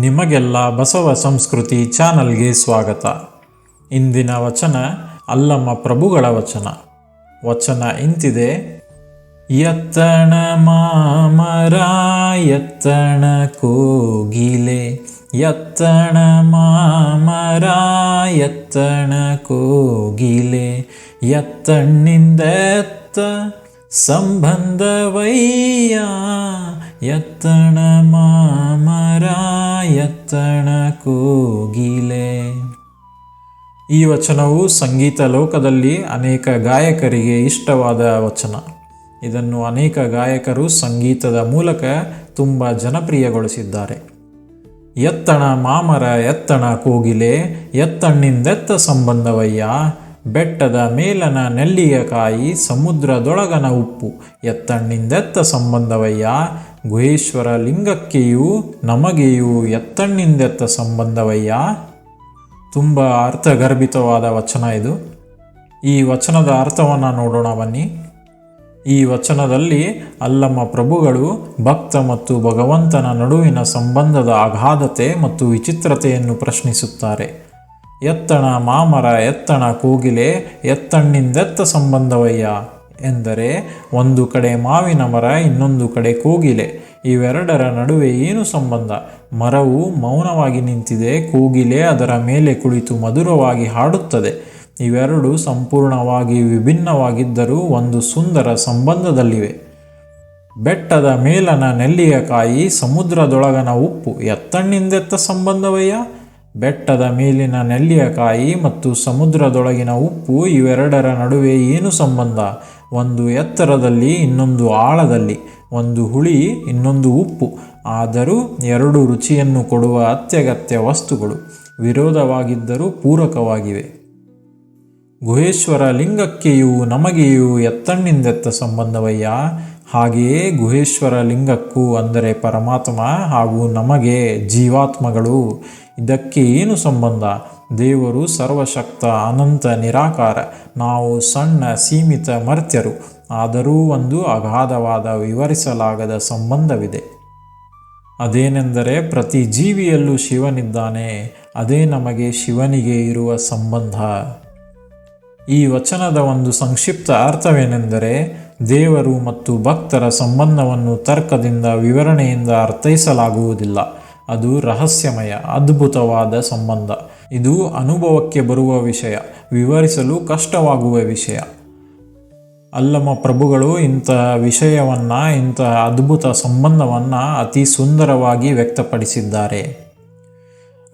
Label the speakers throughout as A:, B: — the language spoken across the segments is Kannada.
A: ನಿಮಗೆಲ್ಲ ಬಸವ ಸಂಸ್ಕೃತಿ ಚಾನಲ್ಗೆ ಸ್ವಾಗತ. ಇಂದಿನ ವಚನ ಅಲ್ಲಮ್ಮ ಪ್ರಭುಗಳ ವಚನ. ವಚನ ಇಂತಿದೆ. ಎತ್ತಣ ಮಾಮರ ಎತ್ತಣ ಕೋಗಿಲೆ ಎತ್ತಣ ಮಾಮರ ಎತ್ತಣ ಕೋಗಿಲೆ ಎತ್ತಣ್ಣಿಂದೆತ್ತ ಸಂಬಂಧವಯ್ಯ ಎತ್ತಣ ಮಾಮರ ಎತ್ತಣ ಕೋಗಿಲೆ. ಈ ವಚನವು ಸಂಗೀತ ಲೋಕದಲ್ಲಿ ಅನೇಕ ಗಾಯಕರಿಗೆ ಇಷ್ಟವಾದ ವಚನ. ಇದನ್ನು ಅನೇಕ ಗಾಯಕರು ಸಂಗೀತದ ಮೂಲಕ ತುಂಬ ಜನಪ್ರಿಯಗೊಳಿಸಿದ್ದಾರೆ. ಎತ್ತಣ ಮಾಮರ ಎತ್ತಣ ಕೋಗಿಲೆ ಎತ್ತಣ್ಣಿಂದೆತ್ತ ಸಂಬಂಧವಯ್ಯ ಬೆಟ್ಟದ ಮೇಲನ ನೆಲ್ಲಿಯ ಕಾಯಿ ಸಮುದ್ರದೊಳಗನ ಉಪ್ಪು. ಎತ್ತಣ್ಣಿಂದೆತ್ತ ಸಂಬಂಧವಯ್ಯ? ಗುಹೇಶ್ವರ ಲಿಂಗಕ್ಕೆಯೂ ನಮಗೆಯೂ ಎತ್ತಣ್ಣಿಂದೆತ್ತ ಸಂಬಂಧವಯ್ಯ? ತುಂಬ ಅರ್ಥಗರ್ಭಿತವಾದ ವಚನ ಇದು. ಈ ವಚನದ ಅರ್ಥವನ್ನು ನೋಡೋಣ ಬನ್ನಿ. ಈ ವಚನದಲ್ಲಿ ಅಲ್ಲಮ್ಮ ಪ್ರಭುಗಳು ಭಕ್ತ ಮತ್ತು ಭಗವಂತನ ನಡುವಿನ ಸಂಬಂಧದ ಅಗಾಧತೆ ಮತ್ತು ವಿಚಿತ್ರತೆಯನ್ನು ಪ್ರಶ್ನಿಸುತ್ತಾರೆ. ಎತ್ತಣ ಮಾಮರ, ಎತ್ತಣ ಕೋಗಿಲೆ, ಎತ್ತಣ್ಣಿಂದೆತ್ತ ಸಂಬಂಧವಯ್ಯ? ಎಂದರೆ, ಒಂದು ಕಡೆ ಮಾವಿನ ಮರ, ಇನ್ನೊಂದು ಕಡೆ ಕೋಗಿಲೆ. ಇವೆರಡರ ನಡುವೆ ಏನು ಸಂಬಂಧ? ಮರವು ಮೌನವಾಗಿ ನಿಂತಿದೆ, ಕೋಗಿಲೆ ಅದರ ಮೇಲೆ ಕುಳಿತು ಮಧುರವಾಗಿ ಹಾಡುತ್ತದೆ. ಇವೆರಡು ಸಂಪೂರ್ಣವಾಗಿ ವಿಭಿನ್ನವಾಗಿದ್ದರೂ ಒಂದು ಸುಂದರ ಸಂಬಂಧದಲ್ಲಿವೆ. ಬೆಟ್ಟದ ಮೇಲನ ನೆಲ್ಲಿಯ ಕಾಯಿ, ಸಮುದ್ರದೊಳಗನ ಉಪ್ಪು, ಎತ್ತಣ್ಣಿಂದೆತ್ತ ಸಂಬಂಧವಯ್ಯ? ಬೆಟ್ಟದ ಮೇಲಿನ ನೆಲ್ಲಿಯ ಕಾಯಿ ಮತ್ತು ಸಮುದ್ರದೊಳಗಿನ ಉಪ್ಪು ಇವೆರಡರ ನಡುವೆ ಏನು ಸಂಬಂಧ? ಒಂದು ಎತ್ತರದಲ್ಲಿ, ಇನ್ನೊಂದು ಆಳದಲ್ಲಿ, ಒಂದು ಹುಳಿ, ಇನ್ನೊಂದು ಉಪ್ಪು. ಆದರೂ ಎರಡು ರುಚಿಯನ್ನು ಕೊಡುವ ಅತ್ಯಗತ್ಯ ವಸ್ತುಗಳು ವಿರೋಧವಾಗಿದ್ದರೂ ಪೂರಕವಾಗಿವೆ. ಗುಹೇಶ್ವರ ಲಿಂಗಕ್ಕೆಯೂ ನಮಗೆಯೂ ಎತ್ತಣ್ಣಿಂದೆತ್ತ ಸಂಬಂಧವಯ್ಯ? ಹಾಗೆಯೇ ಗುಹೇಶ್ವರ ಲಿಂಗಕ್ಕೂ ಅಂದರೆ ಪರಮಾತ್ಮ ಹಾಗೂ ನಮಗೆ ಜೀವಾತ್ಮಗಳು. ಇದಕ್ಕೆ ಏನು ಸಂಬಂಧ? ದೇವರು ಸರ್ವಶಕ್ತ, ಅನಂತ, ನಿರಾಕಾರ. ನಾವು ಸಣ್ಣ, ಸೀಮಿತ ಮರ್ತ್ಯರು. ಆದರೂ ಒಂದು ಅಗಾಧವಾದ, ವಿವರಿಸಲಾಗದ ಸಂಬಂಧವಿದೆ. ಅದೇನೆಂದರೆ ಪ್ರತಿ ಜೀವಿಯಲ್ಲೂ ಶಿವನಿದ್ದಾನೆ. ಅದೇ ನಮಗೆ ಶಿವನಿಗೆ ಇರುವ ಸಂಬಂಧ. ಈ ವಚನದ ಒಂದು ಸಂಕ್ಷಿಪ್ತ ಅರ್ಥವೇನೆಂದರೆ ದೇವರು ಮತ್ತು ಭಕ್ತರ ಸಂಬಂಧವನ್ನು ತರ್ಕದಿಂದ ವಿವರಣೆಯಿಂದ ಅರ್ಥೈಸಲಾಗುವುದಿಲ್ಲ. ಅದು ರಹಸ್ಯಮಯ, ಅದ್ಭುತವಾದ ಸಂಬಂಧ. ಇದು ಅನುಭವಕ್ಕೆ ಬರುವ ವಿಷಯ, ವಿವರಿಸಲು ಕಷ್ಟವಾಗುವ ವಿಷಯ. ಅಲ್ಲಮ ಪ್ರಭುಗಳು, ಇಂತಹ ವಿಷಯವನ್ನು, ಇಂತಹ ಅದ್ಭುತ ಸಂಬಂಧವನ್ನು ಅತಿ ಸುಂದರವಾಗಿ ವ್ಯಕ್ತಪಡಿಸಿದ್ದಾರೆ.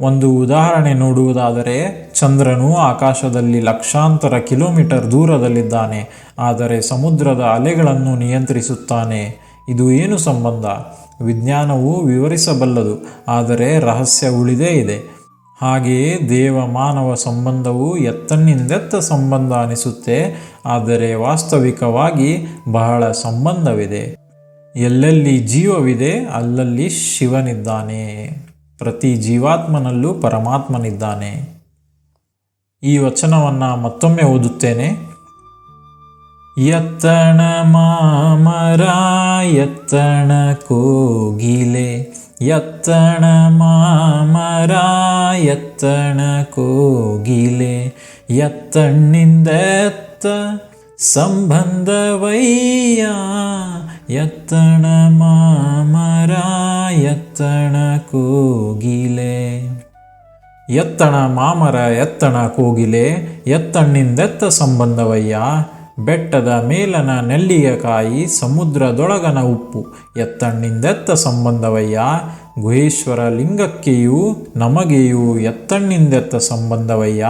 A: ಒಂದು ಉದಾಹರಣೆ ನೋಡುವುದಾದರೆ, ಚಂದ್ರನು ಆಕಾಶದಲ್ಲಿ ಲಕ್ಷಾಂತರ ಕಿಲೋಮೀಟರ್ ದೂರದಲ್ಲಿದ್ದಾನೆ, ಆದರೆ ಸಮುದ್ರದ ಅಲೆಗಳನ್ನು ನಿಯಂತ್ರಿಸುತ್ತಾನೆ. ಇದು ಏನು ಸಂಬಂಧ? ವಿಜ್ಞಾನವು ವಿವರಿಸಬಲ್ಲದು, ಆದರೆ ರಹಸ್ಯ ಉಳಿದೇ ಇದೆ. ಹಾಗೆಯೇ ದೇವ ಮಾನವ ಸಂಬಂಧವು ಎತ್ತನ್ನಿಂದೆತ್ತ ಸಂಬಂಧ ಅನಿಸುತ್ತೆ, ಆದರೆ ವಾಸ್ತವಿಕವಾಗಿ ಬಹಳ ಸಂಬಂಧವಿದೆ. ಎಲ್ಲೆಲ್ಲಿ ಜೀವವಿದೆ, ಅಲ್ಲಲ್ಲಿ ಶಿವನಿದ್ದಾನೆ. ಪ್ರತಿ ಜೀವಾತ್ಮನಲ್ಲೂ ಪರಮಾತ್ಮನಿದ್ದಾನೆ. ಈ ವಚನವನ್ನು ಮತ್ತೊಮ್ಮೆ ಓದುತ್ತೇನೆ. ಎತ್ತಣ ಮಾಮರ ಎತ್ತಣ ಕೋಗಿಲೆ ಎತ್ತಣ ಮಾಮರ ಎತ್ತಣ ಕೋಗಿಲೆ ಎತ್ತಣ್ಣಿಂದೆತ್ತ ಸಂಬಂಧವಯ್ಯ ಎತ್ತಣ ಮಾಮರ ಎತ್ತಣ ಕೋಗಿಲೆ. ಎತ್ತಣ ಮಾಮರ ಎತ್ತಣ ಕೋಗಿಲೆ. ಎತ್ತಣ್ಣಿಂದೆತ್ತ ಸಂಬಂಧವಯ್ಯ. ಬೆಟ್ಟದ ಮೇಲನ ನೆಲ್ಲಿಯ ಕಾಯಿ, ಸಮುದ್ರದೊಳಗನ ಉಪ್ಪು. ಎತ್ತಣ್ಣಿಂದೆತ್ತ ಸಂಬಂಧವಯ್ಯ. ಗುಹೇಶ್ವರ ಲಿಂಗಕ್ಕೆಯೂ, ನಮಗೆಯೂ ಎತ್ತಣ್ಣಿಂದೆತ್ತ ಸಂಬಂಧವಯ್ಯ.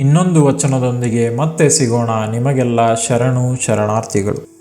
A: ಇನ್ನೊಂದು ವಚನದೊಂದಿಗೆ ಮತ್ತೆ ಸಿಗೋಣ ನಿಮಗೆಲ್ಲ ಶರಣು ಶರಣಾರ್ಥಿಗಳು.